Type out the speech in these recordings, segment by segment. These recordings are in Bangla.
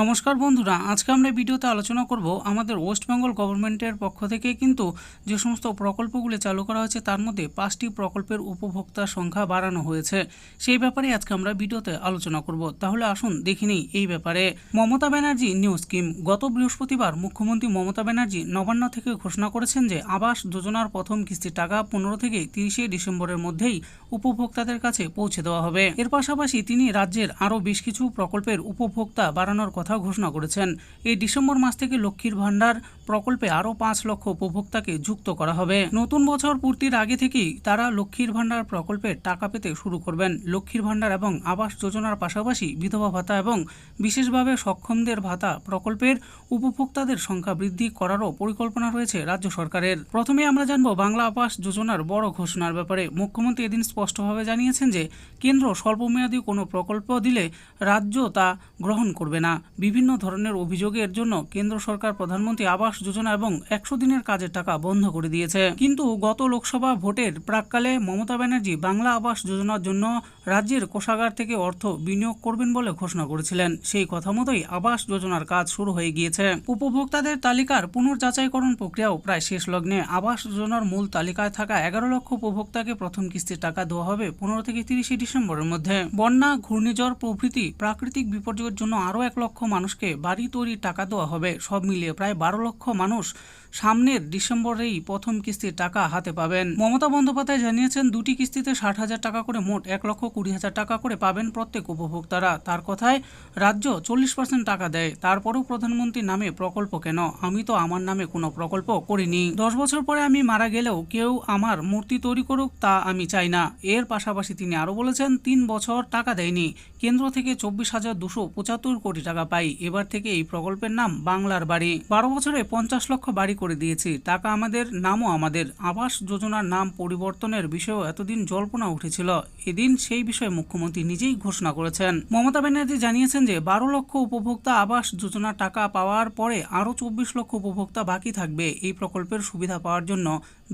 নমস্কার বন্ধুরা, আজকে আমরা ভিডিওতে আলোচনা করব আমাদের ওয়েস্ট বেঙ্গল গভর্নমেন্টের পক্ষ থেকে কিন্তু যে সমস্ত প্রকল্পগুলি চালু করা হয়েছে তার মধ্যে পাঁচটি প্রকল্পের উপভোক্তার সংখ্যা বাড়ানো হয়েছে। সেই ব্যাপারে আজকে আমরা ভিডিওতে আলোচনা করব। তাহলে আসুন দেখে নিই এই ব্যাপারে। মমতা ব্যানার্জি নিউ স্কিম, গত বৃহস্পতিবার মুখ্যমন্ত্রী মমতা ব্যানার্জি নবান্ন থেকে ঘোষণা করেছেন যে আবাস যোজনার প্রথম কিস্তির টাকা পনেরো থেকে তিরিশে ডিসেম্বরের মধ্যেই উপভোক্তাদের কাছে পৌঁছে দেওয়া হবে। এর পাশাপাশি তিনি রাজ্যের আরও বেশ কিছু প্রকল্পের উপভোক্তা বাড়ানোর ঘোষণা করেছেন। এই ডিসেম্বর মাস থেকে লক্ষ্মীর ভাণ্ডার প্রকল্পে আরও পাঁচ লক্ষ উপভোক্তাকে যুক্ত করা হবে। নতুন বছর পূর্তির আগে থেকেই তারা লক্ষ্মীর ভাণ্ডার প্রকল্পে টাকা পেতে শুরু করবেন। লক্ষ্মীর ভাণ্ডার এবং আবাস যোজনার পাশাপাশি বিধবা ভাতা এবং বিশেষভাবে সক্ষমদের ভাতা প্রকল্পের উপভোক্তাদের সংখ্যা বৃদ্ধি করারও পরিকল্পনা রয়েছে রাজ্য সরকারের। প্রথমে আমরা জানব বাংলা আবাস যোজনার বড় ঘোষণার ব্যাপারে। মুখ্যমন্ত্রী এদিন স্পষ্টভাবে জানিয়েছেন যে, কেন্দ্র স্বল্পমেয়াদী কোনো প্রকল্প দিলে রাজ্য তা গ্রহণ করবে না। বিভিন্ন ধরনের অভিযোগের জন্য কেন্দ্র সরকার প্রধানমন্ত্রী আবাস যোজনা এবং একশো দিনের কাজের টাকা বন্ধ করে দিয়েছে। কিন্তু গত লোকসভা ভোটের প্রাককালে মমতা ব্যানার্জি বাংলা আবাস যোজনার জন্য রাজ্যের কোষাগার থেকে অর্থ বিনিয়োগ করবেন বলে ঘোষণা করেছিলেন। সেই কথা মতোই আবাস যোজনার কাজ শুরু হয়ে গিয়েছে। উপভোক্তাদের তালিকার পুনর্যাচাইকরণ প্রক্রিয়াও প্রায় শেষ লগ্নে। আবাস যোজনার মূল তালিকায় থাকা এগারো লক্ষ উপভোক্তাকে প্রথম কিস্তির টাকা দেওয়া হবে পনেরো থেকে তিরিশে ডিসেম্বরের মধ্যে। বন্যা, ঘূর্ণিঝড় প্রভৃতি প্রাকৃতিক বিপর্যয়ের জন্য আরও এক লক্ষ মানুষকে বাড়ি তৈরির টাকা দেওয়া হবে। সব মিলিয়ে প্রায় বারো লক্ষ মানুষ সামনের ডিসেম্বরেই প্রথম কিস্তির টাকা হাতে পাবেন। মমতা বন্দ্যোপাধ্যায় জানিয়েছেন, দুটি কিস্তিতে ষাট হাজার টাকা করে মোট এক লক্ষ কুড়ি হাজার টাকা করে পাবেন প্রত্যেক উপভোক্তারা। তার কথায়, রাজ্য চল্লিশ পার্সেন্ট টাকা দেয়, তারপরেও প্রধানমন্ত্রীর নামে প্রকল্প কেন? আমি তো আমার নামে কোনো প্রকল্প করিনি। দশ বছর পরে আমি মারা গেলেও কেউ আমার মূর্তি তৈরি করুক তা আমি চাই না। এর পাশাপাশি তিনি আরও বলেছেন, তিন বছর টাকা দেয়নি। কেন্দ্র থেকে চব্বিশ হাজার দুশো পঁচাত্তর কোটি টাকা পাই। এবার থেকে এই প্রকল্পের নাম বাংলার বাড়ি। বারো বছরে পঞ্চাশ লক্ষ বাড়ি করে দিয়েছি। টাকা আমাদের, নামও আমাদের। আবাস যোজনার নাম পরিবর্তনের বিষয়েও এতদিন জল্পনা উঠেছিল। এদিন সেই বিষয়ে মুখ্যমন্ত্রী নিজেই ঘোষণা করেছেন। মমতা ব্যানার্জি জানিয়েছেন যে, বারো লক্ষ উপভোক্তা আবাস যোজনার টাকা পাওয়ার পরে আরও চব্বিশ লক্ষ উপভোক্তা বাকি থাকবে এই প্রকল্পের সুবিধা পাওয়ার জন্য।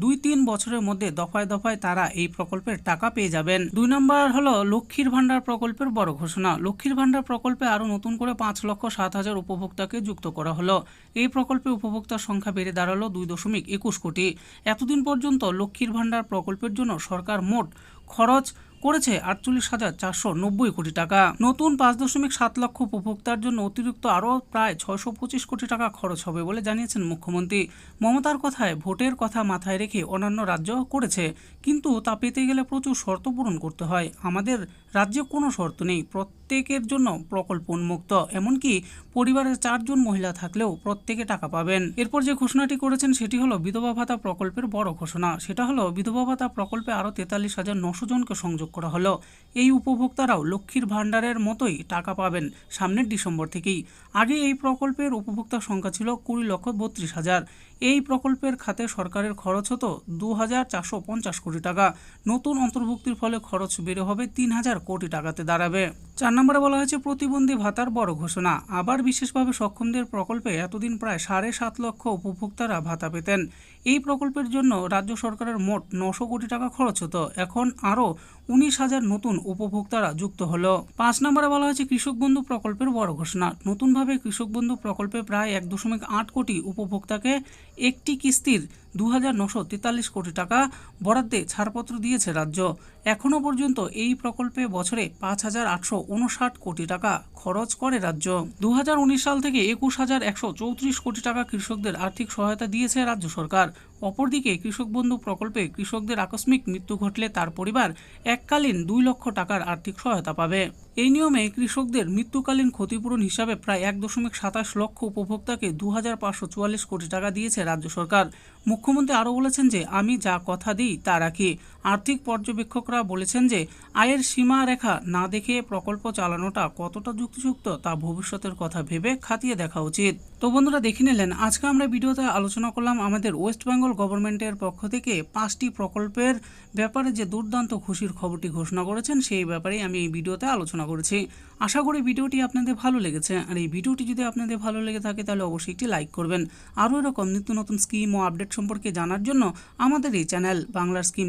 দুই তিন বছরের মধ্যে দফায় দফায় তারা এই প্রকল্পের টাকা পেয়ে যাবেন। দুই নম্বর হলো লক্ষ্মীর ভান্ডার প্রকল্পের বড় ঘোষণা। লক্ষ্মীর ভান্ডার প্রকল্পে আরও নতুন করে পাঁচ লক্ষ সাত হাজার উপভোক্তাকে যুক্ত করা হলো। এই প্রকল্পে উপভোক্তার সংখ্যা বেড়ে দাঁড়াল দুই দশমিক একুশ কোটি। এতদিন পর্যন্ত লক্ষ্মীর ভান্ডার প্রকল্পের জন্য সরকার মোট খরচ করেছে আটচল্লিশ হাজার চারশো নব্বই কোটি টাকা। নতুন পাঁচ দশমিক সাত লক্ষ উপভোক্তার জন্য অতিরিক্ত আরও প্রায় ছয়শো পঁচিশ কোটি টাকা খরচ হবে বলে জানিয়েছেন মুখ্যমন্ত্রী। মমতার কথায় ভোটের কথা মাথায় রেখে অন্যান্য রাজ্য করেছে, কিন্তু তা পেতে গেলে প্রচুর শর্ত পূরণ করতে হয়। আমাদের রাজ্যে কোনো শর্ত নেই। প্রত্যেকের জন্য প্রকল্প উন্মুক্ত। এমনকি পরিবারের চারজন মহিলা থাকলেও প্রত্যেকে টাকা পাবেন। এরপর যে ঘোষণাটি করেছেন সেটি হলো বিধবা ভাতা প্রকল্পের বড় ঘোষণা। সেটা হলো বিধবা ভাতা প্রকল্পে আরও তেতাল্লিশ হাজার নশো জনকে সংযোগ করা হলো। এই উপভোক্তারাও লক্ষ্মীর ভাণ্ডারের মতোই টাকা পাবেন সামনের ডিসেম্বর থেকেই। আগে এই প্রকল্পের উপভোক্তার সংখ্যা ছিল কুড়ি লক্ষ বত্রিশ হাজার। এই প্রকল্পের খাতে সরকারের খরচ হতো দু হাজার চারশো পঞ্চাশ কোটি টাকা। নতুন অন্তর্ভুক্তির ফলে খরচ বেড়ে হবে তিন হাজার কোটি টাকাতে দাঁড়াবে। চার নম্বরে বলা হয়েছে, প্রতিবন্ধী ভাতার বড় ঘোষণা। আবার বিশেষভাবে সক্ষমদের প্রকল্পে এতদিন প্রায় সাড়ে সাত লক্ষ উপভোক্তারা ভাতা পেতেন। এই প্রকল্পের জন্য রাজ্য সরকারের মোট নশো কোটি টাকা খরচ হতো। এখন আরও উনিশ হাজার নতুন উপভোক্তারা যুক্ত হলো। পাঁচ নম্বরে বলা হয়েছে, কৃষক বন্ধু প্রকল্পের বড় ঘোষণা। নতুনভাবে কৃষক বন্ধু প্রকল্পে প্রায় এক দশমিক আট কোটি উপভোক্তাকে একটি কিস্তির দু কোটি টাকা বরাদ্দে ছাড়পত্র দিয়েছে রাজ্য। এখনও পর্যন্ত এই প্রকল্পে বছরে পাঁচ হাজার আটশো উনষাট কোটি টাকা খরচ করে রাজ্য। দু হাজার উনিশ সাল থেকে একুশ হাজার একশো চৌত্রিশ কোটি টাকা কৃষকদের আর্থিক সহায়তা দিয়েছে রাজ্য সরকার। অপরদিকে কৃষক বন্ধু প্রকল্পে কৃষকদের আকস্মিক মৃত্যু ঘটলে তার পরিবার এককালীন দুই লক্ষ টাকার আর্থিক সহায়তা পাবে। এই নিয়মে কৃষকদের মৃত্যুকালীন ক্ষতিপূরণ হিসাবে প্রায় এক দশমিক সাতাশ লক্ষ উপভোক্তাকে দু হাজার পাঁচশো চুয়াল্লিশ কোটি টাকা দিয়েছে রাজ্য সরকার। মুখ্যমন্ত্রী আরও বলেছেন যে, আমি যা কথা দিই তা রাখি। আর্থিক পর্যবেক্ষকরা বলেছেন যে, আয়ের সীমা রেখা না দেখে প্রকল্প চালানোটা কতটা যুক্তিযুক্ত তা ভবিষ্যতের কথা ভেবে খাতিয়ে দেখা উচিত। তো বন্ধুরা, দেখে নিলেন, আজকে আমরা ভিডিওতে আলোচনা করলাম আমাদের ওয়েস্ট বেঙ্গল গভর্নমেন্টের পক্ষ থেকে পাঁচটি প্রকল্পের ব্যাপারে যে দুর্দান্ত খুশির খবরটি ঘোষণা করেছেন, সেই ব্যাপারেই আমি এই ভিডিওতে আলোচনা করেছি। আশা করি ভিডিওটি আপনাদের ভালো লেগেছে। আর এই ভিডিওটি যদি আপনাদের ভালো লেগে থাকে, তাহলে অবশ্যই একটি লাইক করবেন। আরও এরকম নিত্য নতুন স্কিম ও আপডেট সম্পর্কে জানার জন্য আমাদের এই চ্যানেল, বাংলার স্কিম